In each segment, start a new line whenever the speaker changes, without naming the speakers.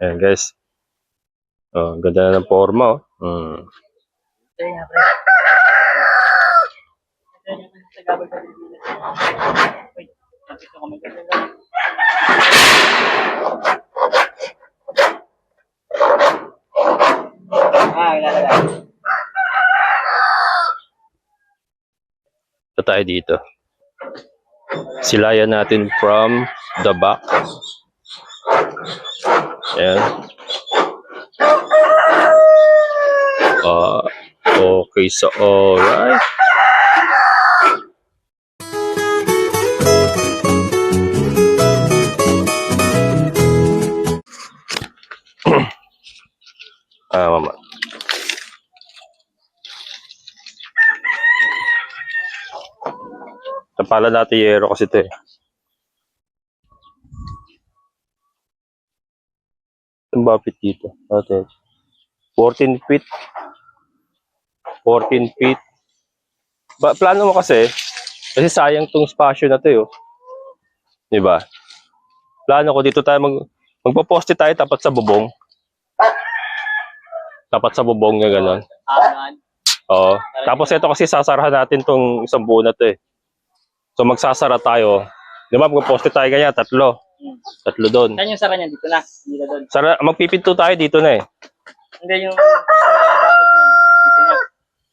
Ayan guys. Oh, ganda na ng forma oh. Mm.
Ah, ilalagay.
Ito tayo dito. Silayan natin from the back. Ayan. Ah, okay, so alright. ah, mama. Tapala natin yero kasi ito eh. Ang bapit dito. Ate. 14 feet. 14 feet. Ba, plano mo kasi, kasi sayang tong spasyo na to eh. oh. Di ba? Plano ko dito tayo mag magpo-poste tayo tapat sa bubong. Tapat sa bubong nga ganon.
Ah,
Oo. Tapos ito kasi sasarahan natin tong isang buo na to eh. So magsasara tayo. Di ba magpo-poste tayo ganyan, tatlo. Tatlo doon.
Saan yung sara niya? Dito na. Na doon.
Sara, magpipinto tayo dito na eh.
Hindi yung sa bakod. Dito na.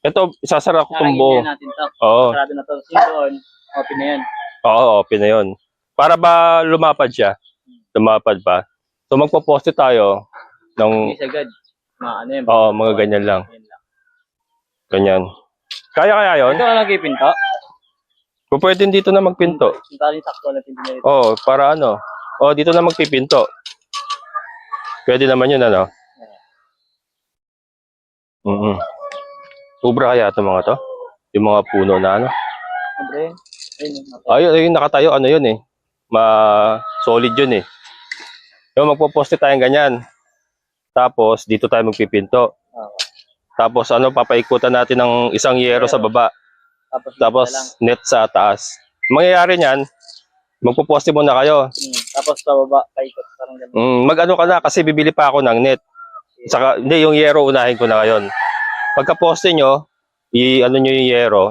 Ito, isasara ko
Kakainin
buo.
na natin to.
Oo.
Sarado na to. Yung doon, open na yan.
Oo, open na yun. Para ba lumapad siya? Lumapad pa. So magpo-poste tayo ng,
Hindi agad. Mga ano yan.
oo, mga ganyan lang.
Yan lang.
Ganyan. Kaya kaya yun?
Ito na lang kayo pinto.
Kung pwede dito na magpinto.
Yung tali sakto na pinto nito.
Oo, para ano? Oo, dito na magpipinto. Pwede naman yun, ano? Mm Ubra kaya ito mga to? Yung mga puno na ano?
Ayun.
Ayun, ayun, nakatayo, ano yun eh. Ma-solid yun eh. Yung magpo-poste tayong ganyan. Tapos, dito tayo magpipinto.
Oo.
Tapos, ano, papaikutan natin ng isang yero sa baba.
Tapos,
net sa taas. Mangyayari niyan, magpo-poste muna kayo.
Hmm. Tapos sa baba, paikot. Parang ganun.
Mm, mag-ano ka na, kasi bibili pa ako ng net. Saka, hindi, yung yero unahin ko na ngayon. Pagka poste nyo, i-ano nyo yung yero.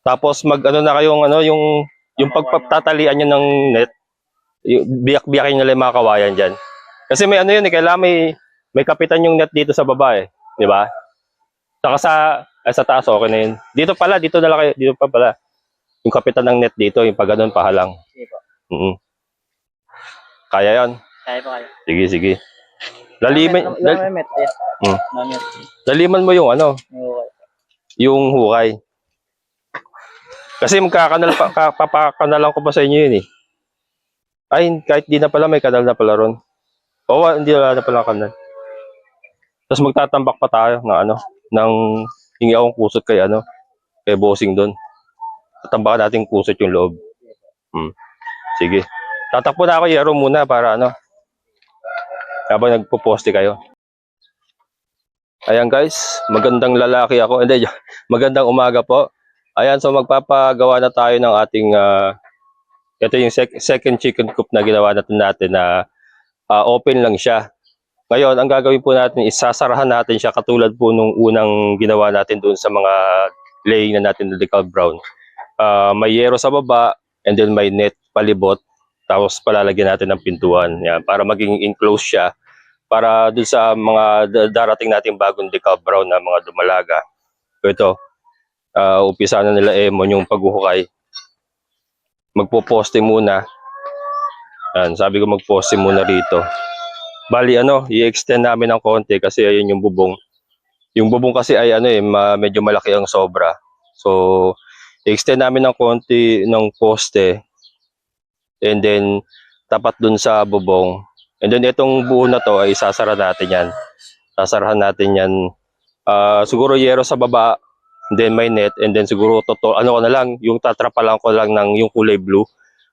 Tapos, mag-ano na kayong, ano, yung, yung pagtatalian nyo ng net, biyak-biyakin nyo lang mga kawayan dyan. Kasi may ano yun, eh, kailangan may, may kapitan yung net dito sa baba eh. Di ba? Saka sa, ay, sa taas, okay na yun. Dito pala, dito na lang kayo, dito pa pala. Yung kapitan ng net dito, yung pag ganun, pahalang.
Sige po.
Mm Kaya yon
Kaya po kayo.
Sige, sige. Laliman,
Ilang
lal-
met? Ayan.
Hmm.
Met?
laliman mo yung ano, yung hukay. Kasi magkakanal pa, ka, papakanalan ko pa sa inyo yun eh. Ay, kahit di na pala, may kanal na pala ron. Oo, wa- hindi wala na pala kanal. Tapos magtatambak pa tayo ng ano, ng hingi akong kusot kay ano, kay bossing doon. Tatambakan natin kusot yung loob. Hmm. Sige. Tatakbo na ako, Yero, muna para ano, habang nagpo-poste kayo. Ayan guys, magandang lalaki ako. Hindi, magandang umaga po. Ayan, so magpapagawa na tayo ng ating, ah, ito yung sec- second chicken coop na ginawa natin natin na ah, open lang siya. Ngayon, ang gagawin po natin is sasarahan natin siya katulad po nung unang ginawa natin doon sa mga laying na natin na decal brown. Ah, may yero sa baba and then may net palibot tapos palalagyan natin ng pintuan yan, para maging enclosed siya para dun sa mga da- darating nating bagong decal brown na mga dumalaga. So ito, uh, umpisa na nila Emon yung paghuhukay. Magpo-poste muna. Yan, sabi ko magposte muna rito. Bali ano, i-extend namin ng konti kasi ayun yung bubong. Yung bubong kasi ay ano eh, medyo malaki ang sobra. So, i-extend namin ng konti ng poste. And then, tapat dun sa bubong, And then itong buo na to ay sasara natin yan. Sasarahan natin yan. Ah, siguro yero sa baba, then may net, and then siguro toto, ano ko na lang, yung tatrapalan ko lang ng yung kulay blue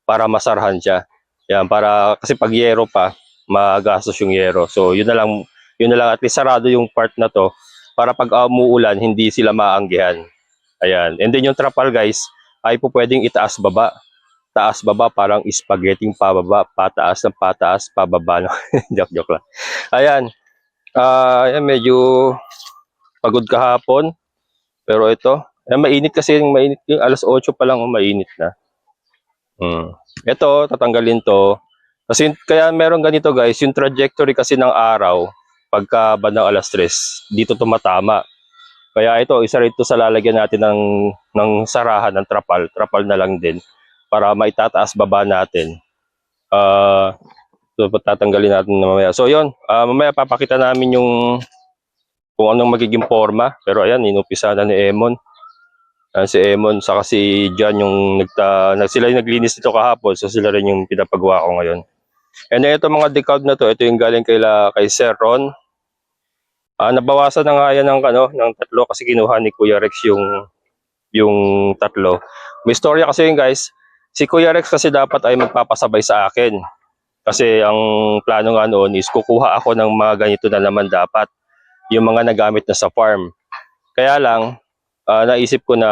para masarahan siya. Yan, para, kasi pag yero pa, magastos yung yero. So, yun na lang, yun na lang, at least sarado yung part na to, para pag ah, umuulan, hindi sila maanggihan. Ayan. And then yung trapal guys, ay po pwedeng itaas baba. taas baba parang spaghetti pababa, pataas ng pataas, pababa. No? joke, joke lang. Ayan. Ah, ayan, medyo pagod kahapon. Pero ito, ayan, mainit kasi yung mainit yung alas 8 pa lang oh, mainit na. Hmm. Ito, tatanggalin to. Kasi kaya meron ganito guys, yung trajectory kasi ng araw pagka bandang alas 3, dito tumatama. Kaya ito, isa rito sa lalagyan natin ng, ng sarahan, ng trapal. Trapal na lang din para maitataas baba natin. Ah, so tatanggalin natin na mamaya. So yun, ah, mamaya papakita namin yung kung anong magiging forma. Pero ayan, inupisa na ni Emon. Ayan, si Emon, saka si John yung nagta, nag, sila yung naglinis dito kahapon. So sila rin yung pinapagawa ko ngayon. And ito mga decal na to, ito yung galing kay, la, kay Sir Ron. Ah, nabawasan na nga yan ng, ano, ng tatlo kasi kinuha ni Kuya Rex yung yung tatlo. May storya kasi yun guys. Si Kuya Rex kasi dapat ay magpapasabay sa akin. Kasi ang plano nga noon is kukuha ako ng mga ganito na naman dapat. Yung mga nagamit na sa farm. Kaya lang, ah, naisip ko na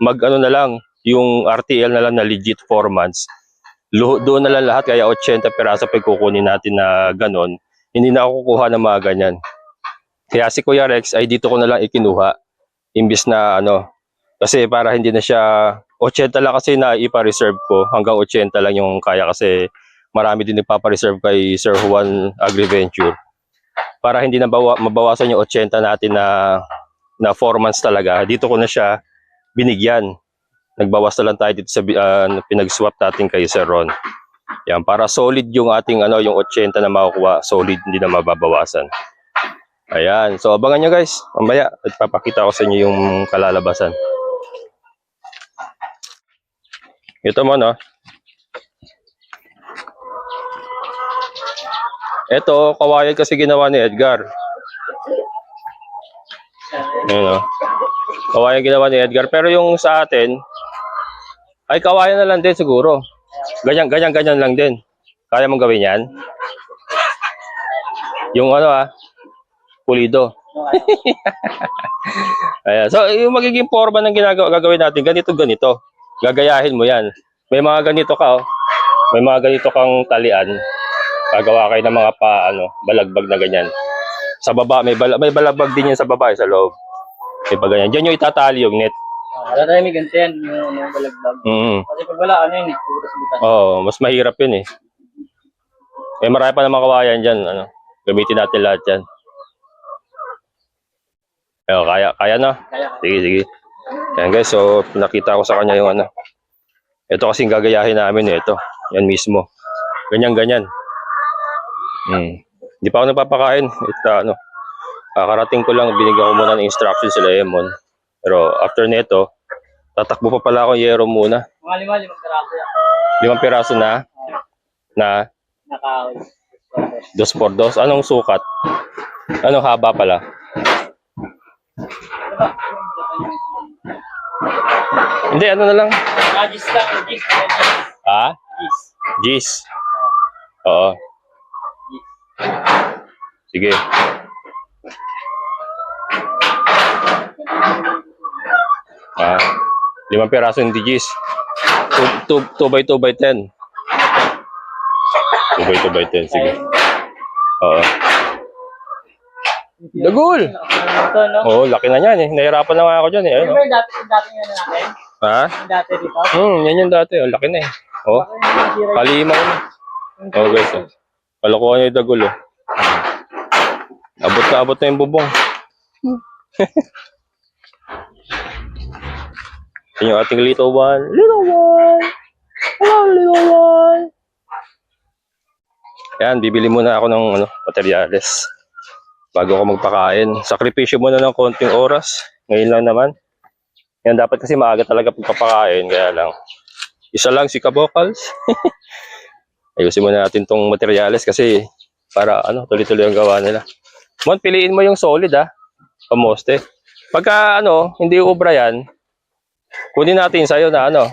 mag ano na lang, yung RTL na lang na legit 4 months. Doon na lang lahat, kaya 80 peraso pa kukunin natin na ganon. Hindi na ako kukuha ng mga ganyan. Kaya si Kuya Rex ay dito ko na lang ikinuha. Imbis na ano, kasi para hindi na siya, 80 lang kasi na ipa-reserve ko. Hanggang 80 lang yung kaya kasi marami din ipapa-reserve kay Sir Juan Agriventure. Para hindi na bawa, mabawasan yung 80 natin na na 4 months talaga. Dito ko na siya binigyan. Nagbawas na lang tayo dito sa ah, pinag-swap natin kay Sir Ron. Yan, para solid yung ating ano, yung 80 na makukuha, solid hindi na mababawasan. Ayan, so abangan nyo guys. Mamaya, ipapakita ko sa inyo yung kalalabasan. Ito mo, no? Ito, kawayan kasi ginawa ni Edgar. Ayan, no? Kawayan ginawa ni Edgar. Pero yung sa atin, ay kawayan na lang din siguro. Ganyan, ganyan, ganyan lang din. Kaya mong gawin yan? Yung ano ah, pulido. Ayan. So, yung magiging forma ng ginagawa, gagawin natin, ganito, ganito. Gagayahin mo yan. May mga ganito ka, oh. May mga ganito kang talian. Gagawa kayo ng mga pa, ano, balagbag na ganyan. Sa baba, may, bala, may balagbag din yan sa baba, eh, sa loob. May pa ganyan. Diyan yung itatali yung net.
Ah, Wala tayo may ganito yan, yung ano, balagdag.
Mm.
Kasi pag wala, ano yun eh, butas butas.
Oo, mas mahirap yun eh. Eh, marami pa naman kawayan dyan. Ano, gamitin natin lahat yan. Ayun, kaya, kaya na. Sige, sige. Yan guys, so nakita ko sa kanya yung ano. Ito kasing gagayahin namin eh, ito. Yan mismo. Ganyan, ganyan. Hmm. Hindi pa ako nagpapakain. Ito, ano. Kakarating ko lang, binigyan ko muna ng instruction sila Emon. Pero after nito, tatakbo pa pala ako yero muna.
mga lima, limang karaso yan.
Limang piraso na, na
Nakahoy.
dos por dos. Anong sukat? Anong haba pala? Hindi, ano na lang?
Ah, gis lang, gis.
Ha?
Gis.
Gis. Oo. Sige. Ah, limang piraso hindi gis. 2 by 2 by 10. 2 by 2 by 10, sige. Oo. Dagol!
Ito, no?
Oo, laki na yan eh. Nahirapan na nga ako dyan eh. Ayun,
Ano
oh.
yung dati, dati nga natin?
Ha?
Yung dati dito?
Hmm, yan yung dati. Oh, laki na eh. Oh,
Bakit yung nasira
kalima ko na. Oh guys, oh. Kalokohan niya yung dagol oh. Abot na abot na yung bubong. Yan yung ating little one. Little one! Hello, little one! Yan, bibili muna ako ng ano, materyales. Bago ako magpakain. Sakripisyo muna ng konting oras. Ngayon lang naman. Yan, dapat kasi maaga talaga pagpapakain. Kaya lang. Isa lang si Kabokals. Ayusin muna natin tong materyales kasi para ano, tuloy-tuloy ang gawa nila. Mon, piliin mo yung solid ah. Kamoste. Pagka ano, hindi ubra yan, kunin natin sa'yo na ano.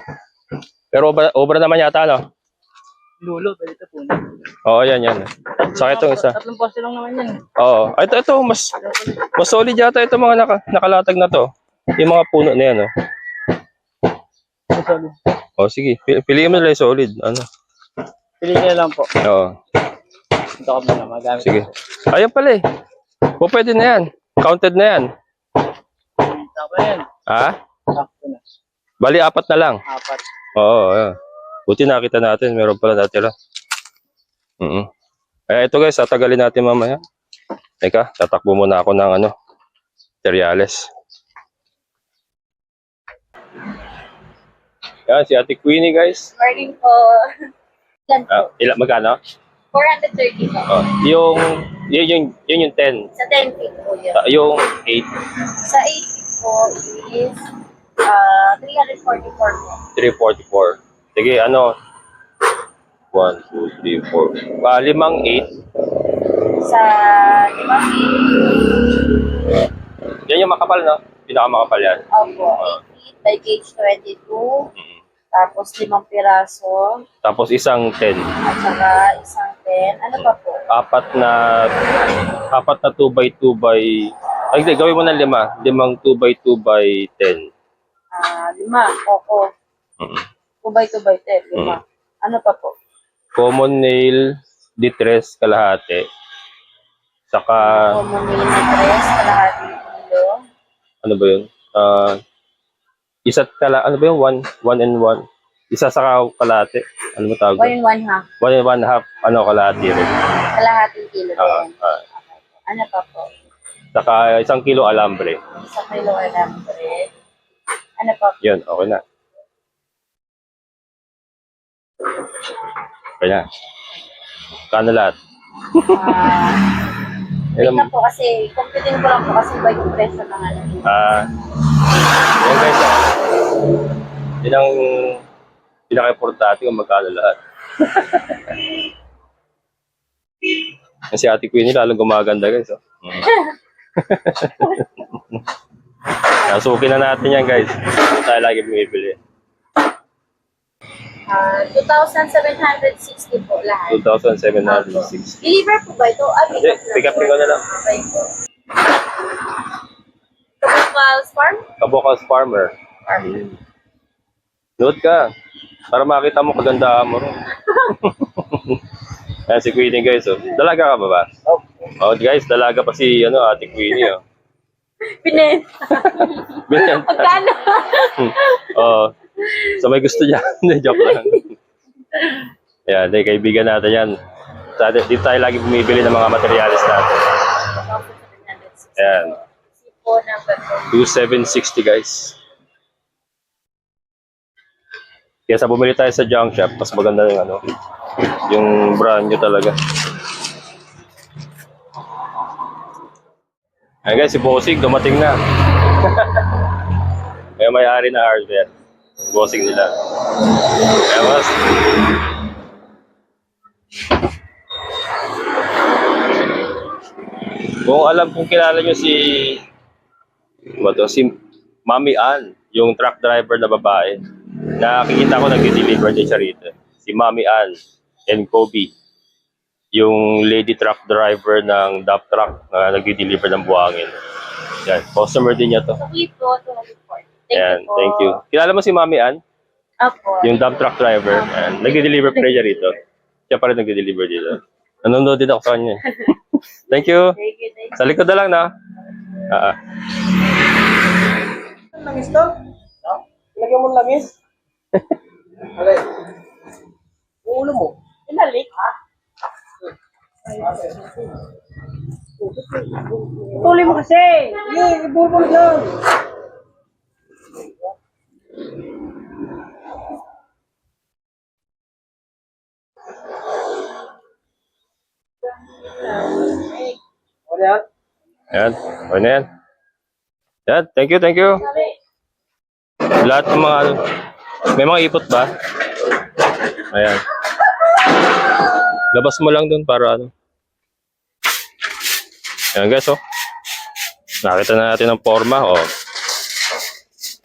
Pero obra, obra naman yata ano.
Lulo, pwede ito po.
Oo, yan, yan. Sa itong isa.
Tatlong poste lang naman yan.
Oo. Ito, ito, mas, mas solid yata ito mga naka, nakalatag na to. Yung mga puno na yan, oh.
Solid.
O sige, Pil- piliin mo nila yung solid. Ano?
Pili niya lang po.
Oo.
Ito ko muna magamit.
Sige. Ayan pala eh. O pwede na yan. Counted na yan.
Ko yan.
Ha?
Sakto na.
Bali, apat na lang.
Apat.
Oo, ayan. Buti nakita natin. Meron pala natira. Mm Eh, ito guys, tatagalin natin mamaya. Teka, tatakbo muna ako ng ano, cereales. Yan, si Ate Queenie guys.
Morning po. Yan po.
Ah, ila, magkano?
430 po.
Oh, yung, yun yung, yun yung 10.
Sa 10 feet po yun.
Ah, yung 8,
Sa 8 feet po is uh, 344 po.
344. Sige, ano? 1, 2, 3, 4. Pa, limang 8.
Sa 5 feet,
Yan yung makapal, no? Pinakamakapal yan.
opo, 8 feet by gauge 22.
Mm.
Tapos limang piraso.
Tapos isang 10.
At saka isang 10. Ano pa po?
Apat na, apat na 2 by 2 by, ay hindi, gawin mo ng lima. Limang 2 by 2 by 10.
Ah, lima. Opo.
Mm.
2 by 2 by 10. Lima. Ano pa po?
Common nail, ditres, kalahati. Saka,
Common nail na dress, kalahating kilo.
ano ba yun? Ah, isa't kala, ano ba yun? One, one and one. Isa sa kalahati. Ano ba tawag?
1 in 1 half.
One and one half, ano, kalahati rin.
Kalahating kilo
Ah,
din.
ah.
Ano pa po?
Saka isang kilo alambre.
Sa kilo alambre. Ano pa po?
Yun, okay na. Okay na. Kano lahat?
Ah, wait
Ilan-
po kasi, computing ko lang po kasi by yung presyo ng ano.
Ah, yan guys. ah. Yun ang pinaka-importante kung magkano lahat. Kasi ate Queenie lalong gumaganda guys. Oh. Mm. Nasukin na natin yan guys. Hindi tayo lagi bumibili.
Ah, 2,760 po lahat.
2,760.
Deliver po ba ito? Ah,
Hindi, pick up ko na lang.
Okay po. Kabukals Farm?
Kabukas Farmer.
Farm.
Note ka. Para makita mo kagandahan mo rin. Ayan si Queenie guys. Oh. Dalaga ka ba ba? Oh, guys, dalaga pa si ano, ate Queenie. Oh.
Pinin.
Ganyan.
Magkano?
oh. So may gusto niya. Joke lang. Yan, di, kaibigan natin yan. Sa- Dito tayo lagi bumibili ng mga materialis natin.
2,760.
Ayan.
Sipo ng petrol.
2760 guys. Kaya sa bumili tayo sa junk shop, mas maganda yung ano, yung brand new talaga. Ayan guys, si Bossing dumating na. Kaya may-ari na hardware. Bossing nila. Kaya mas, kung alam kung kilala nyo si ano to, si Mami Ann, yung truck driver na babae. Nakikita ko nag-deliver din siya rito. Si Mami Ann and Kobe. Yung lady truck driver ng dump truck na nag-deliver ng buhangin. Yan, customer din niya to.
Po, 204. Thank you po.
thank you. Kilala mo si Mami Ann?
Apo.
Yung dump truck driver. Yan, nag-deliver pa rin siya rito. Siya pa rin nag-deliver dito. Nanonood din ako sa kanya. thank you.
Thank you, thank you.
Sa likod na lang na. Ah, ah.
Langis to? No? Lagyan mo ng langis? Alay. Ulo mo?
Pinalik.
Tuloy mo kasi! Dyan! Ano yan?
Ayan, okay na yan. Thank you, thank you. Lahat ng mga, ano, may mga ipot ba? Ayan. Labas mo lang dun para ano. Ayan guys, oh. Nakita na natin ang forma, oh.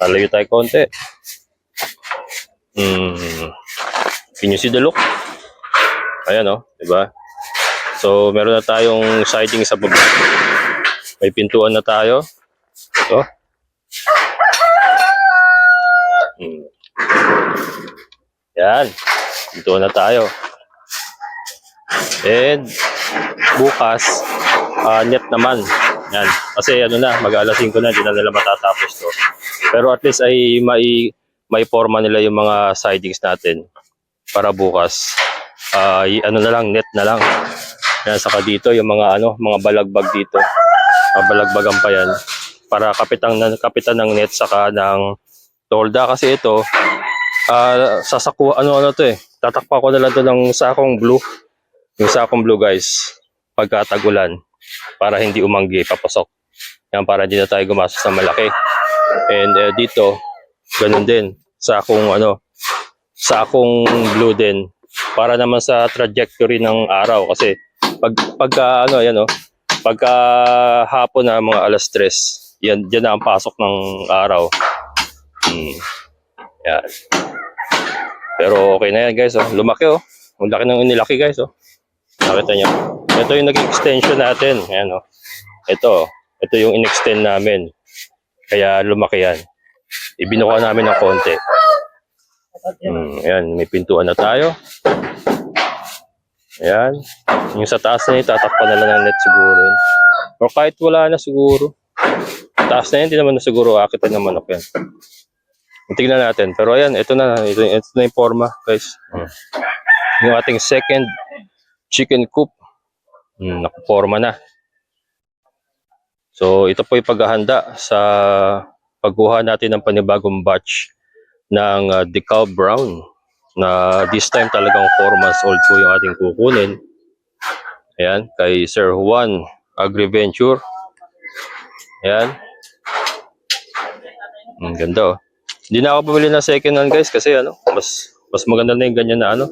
Lalayo tayo konti. Hmm. Can you see the look? Ayan, oh. Diba? So, meron na tayong siding sa baba. May pintuan na tayo. Ito. Hmm. Yan. Dito na tayo. And bukas, ah, net naman. Yan. Kasi ano na, mag-alas 5 na, hindi na nila matatapos to. Pero at least ay may, may forma nila yung mga sidings natin para bukas. Y- ano na lang, net na lang. Yan, saka dito yung mga ano, mga balagbag dito. Mga balagbagan pa yan. Para kapitan, kapitan ng net saka ng tolda kasi ito ah sasaku ano ano to eh. Tatakpan ko na lang to ng sakong blue. Yung sakong blue guys pagka tagulan para hindi umanggi papasok. Yan para hindi na tayo gumastos ng malaki. And eh, dito ganun din sakong ano sakong blue din para naman sa trajectory ng araw kasi pag pagka ano yan oh pagka hapon na mga alas 3 yan diyan na ang pasok ng araw Hmm. Yan. Pero okay na yan guys. Oh. Lumaki oh. Ang laki ng inilaki guys. Oh. Nakita nyo. Ito yung naging extension natin. Ayan oh. Ito. oh. Ito yung in-extend namin. Kaya lumaki yan. Ibinuka namin ng konti. Hmm, ayan, may pintuan na tayo. Ayan. Yung sa taas na yun, tatakpan na lang ng net siguro. yun. Or kahit wala na siguro. Taas na yan, hindi naman na siguro akitan ng manok yan. Tingnan natin. Pero ayan, ito na. Ito, ito na yung forma, guys. Hmm. Yung ating second chicken coop. Hmm, nakaporma na. So, ito po yung paghahanda sa pagkuha natin ng panibagong batch ng uh, decal brown na this time talagang 4 months old po yung ating kukunin. Ayan, kay Sir Juan Agriventure. Ayan. Ang ganda oh. Hindi na ako bumili ng second hand guys kasi ano, mas mas maganda na yung ganyan na ano.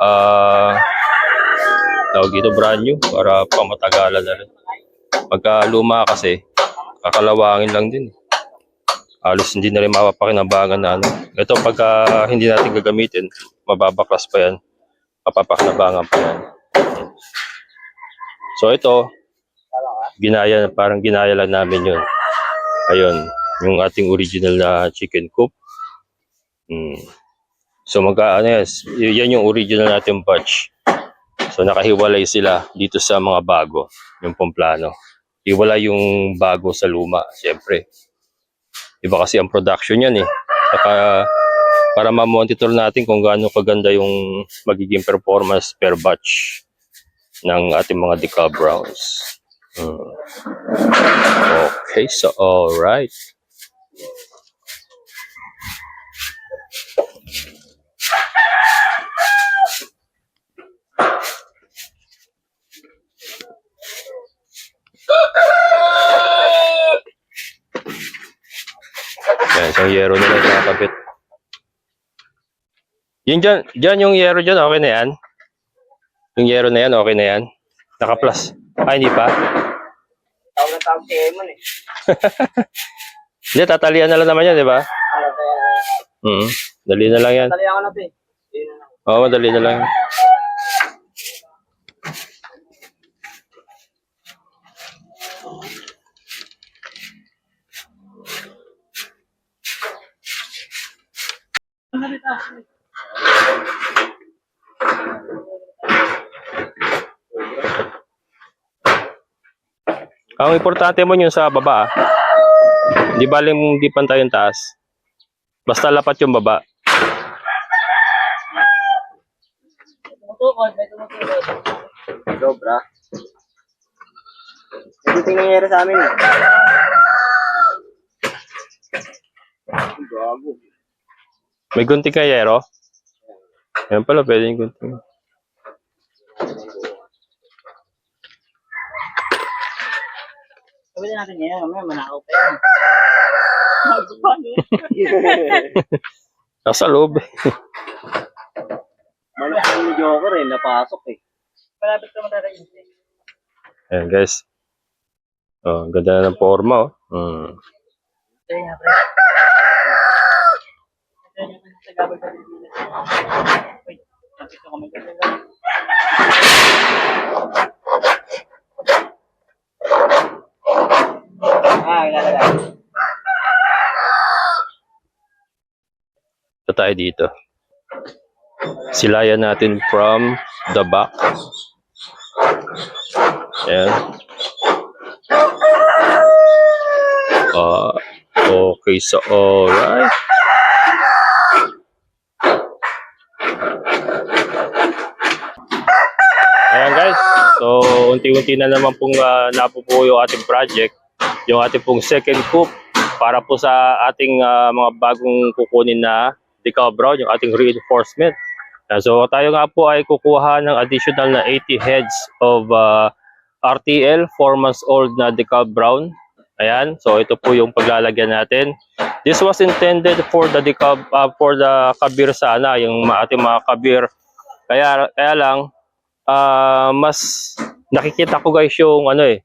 Ah, tawag dito brand new para pamatagalan na rin. Pagka luma kasi, kakalawangin lang din. Halos hindi na rin mapapakinabangan na ano. Ito pagka hindi natin gagamitin, mababaklas pa yan. Mapapakinabangan pa yan. So ito, ginaya, parang ginaya lang namin yun. Ayun, yung ating original na chicken coop. Mm. So magka ano yan, yan yung original natin batch. So nakahiwalay sila dito sa mga bago, yung pomplano. Iwala yung bago sa luma, siyempre. Iba kasi ang production yan eh. Saka para ma-monitor natin kung gaano kaganda yung magiging performance per batch ng ating mga decal browns. Mm. Okay, so all right. Isang yero na lang nakakabit. Yung dyan, dyan yung yero dyan, okay na yan? Yung yero na yan, okay na yan? Naka-plus. Ay, hindi pa.
Tawag na tawag si Emon eh.
Hindi, tatalian na lang naman yan, di ba? Mm Dali na lang yan.
Talihan ko na to eh. Yun.
Oo, madali na lang. Ang importante mo yung sa baba. ah. Di baling di pantay yung taas. Basta lapat yung baba.
Tumutukod, may tumutukod. Sobra. Ito yung nangyayari sa amin eh. Gago.
May gunting kayero? Ayan pala, pwede yung gunting.
Sabi na natin ngayon, mamaya manakaw pa yan.
Nasa loob. eh.
Malaki yung Joker eh, napasok eh. Malapit naman na rin.
Ayan guys. Oh, ang ganda na ng forma oh. Mm.
Ito nga pre. Gabal sa Pilipinas. Wait.
Ito tayo dito. Silayan natin from the back. Ayan. Ah, okay, so alright. Ayan guys, so unti-unti na naman pong uh, napupuo yung ating project, yung ating pong second coop para po sa ating ah, mga bagong kukunin na decal brown, yung ating reinforcement. Ah, so tayo nga po ay kukuha ng additional na 80 heads of ah, RTL, 4 months old na decal brown. Ayan, so ito po yung paglalagyan natin. This was intended for the decal, ah, for the kabir sana, yung ating mga kabir. Kaya kaya lang ah mas nakikita ko guys yung ano eh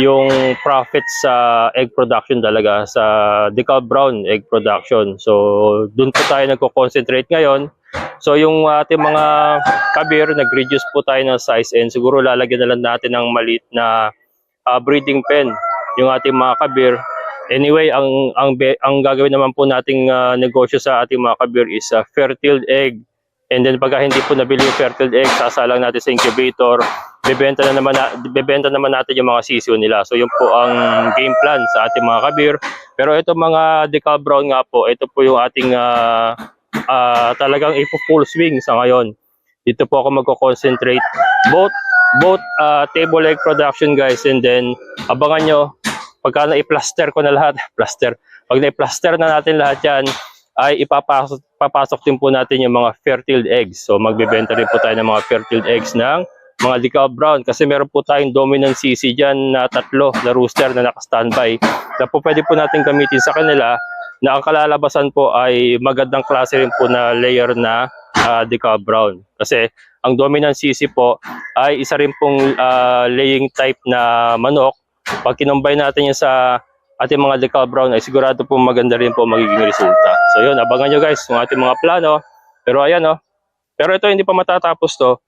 yung profit sa egg production talaga sa decal brown egg production. So doon po tayo nagko-concentrate ngayon. So yung ating mga kabir nag-reduce po tayo ng size and siguro lalagyan na lang natin ng maliit na ah, breeding pen yung ating mga kabir. Anyway, ang ang ang gagawin naman po nating ah, negosyo sa ating mga kabir is ah, fertile egg And then pagka hindi po nabili yung fertile egg, sasalang natin sa incubator, bebenta na naman na, bebenta naman natin yung mga sisiyo nila. So yun po ang game plan sa ating mga kabir. Pero ito mga decal brown nga po, ito po yung ating ah, ah, talagang ipo full swing sa ngayon. Dito po ako magko-concentrate both both ah, table egg production guys and then abangan nyo pagka na-plaster ko na lahat, plaster. Pag na-plaster na natin lahat yan, ay ipapasok papasok din po natin yung mga fertile eggs. So magbebenta rin po tayo ng mga fertile eggs ng mga decal brown kasi meron po tayong dominant CC dyan na tatlo na rooster na naka-standby na po pwede po natin gamitin sa kanila na ang kalalabasan po ay magandang klase rin po na layer na ah, decal brown. Kasi ang dominant CC po ay isa rin pong ah, laying type na manok. Pag kinumbay natin yung sa ating mga decal brown ay sigurado po maganda rin po magiging resulta. So yun, abangan nyo guys yung ating mga plano. Pero ayan oh. Pero ito hindi pa matatapos to.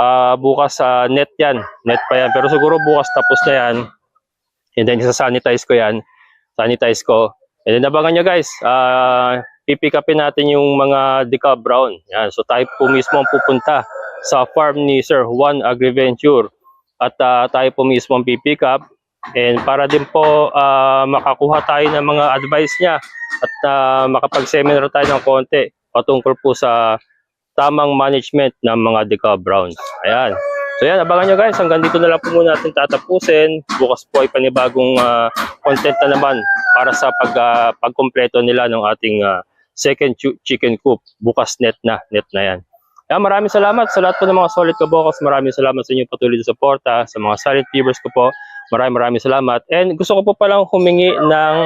Ah, bukas sa net yan. Net pa yan. Pero siguro bukas tapos na yan. And then isa-sanitize ko yan. Sanitize ko. And then abangan nyo guys. Pipick upin natin yung mga decal brown. Yan. So tayo po mismo ang pupunta sa farm ni Sir Juan Agriventure. At ah, tayo po mismo ang pipick up. And para din po ah, makakuha tayo ng mga advice niya at ah, makapag-seminar tayo ng konti patungkol po sa tamang management ng mga decal browns. Ayan. So yan, abangan nyo guys. Hanggang dito na lang po muna natin tatapusin. Bukas po ay panibagong ah, content na naman para sa pag, ah, pagkumpleto nila ng ating ah, second chu- chicken coop. Bukas net na. Net na yan. Kaya maraming salamat sa lahat po ng mga solid kabokos. Maraming salamat sa inyong patuloy na suporta. Sa mga silent viewers ko po, maraming maraming salamat. And gusto ko po palang humingi ng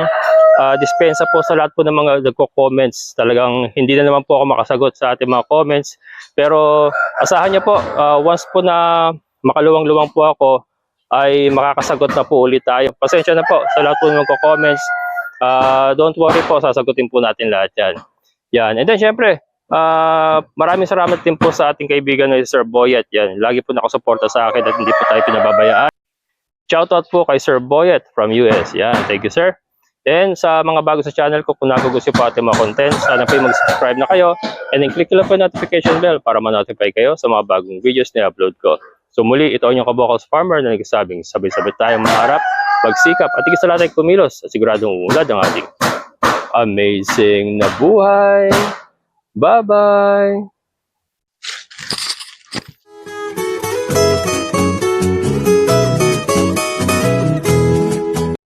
ah, dispensa po sa lahat po ng mga nagko-comments. Talagang hindi na naman po ako makasagot sa ating mga comments. Pero asahan niyo po, ah, once po na makaluwang-luwang po ako, ay makakasagot na po ulit tayo. Pasensya na po sa lahat po ng nagko-comments. Ah, don't worry po, sasagutin po natin lahat yan. Yan. And then syempre, ah, maraming salamat din po sa ating kaibigan na si Sir Boyet. Yan. Lagi po nakasuporta sa akin at hindi po tayo pinababayaan. Shoutout po kay Sir Boyet from US. Yan. Thank you, sir. And sa mga bago sa channel ko, kung nagugusto po ating mga content, sana po mag-subscribe na kayo. And then click lang po yung notification bell para ma-notify kayo sa mga bagong videos na upload ko. So muli, ito ang inyong kabokals farmer na nagsasabing sabay-sabay tayong maharap, magsikap at sa lahat ay kumilos at siguradong uunlad ang ating amazing na buhay. Bye-bye!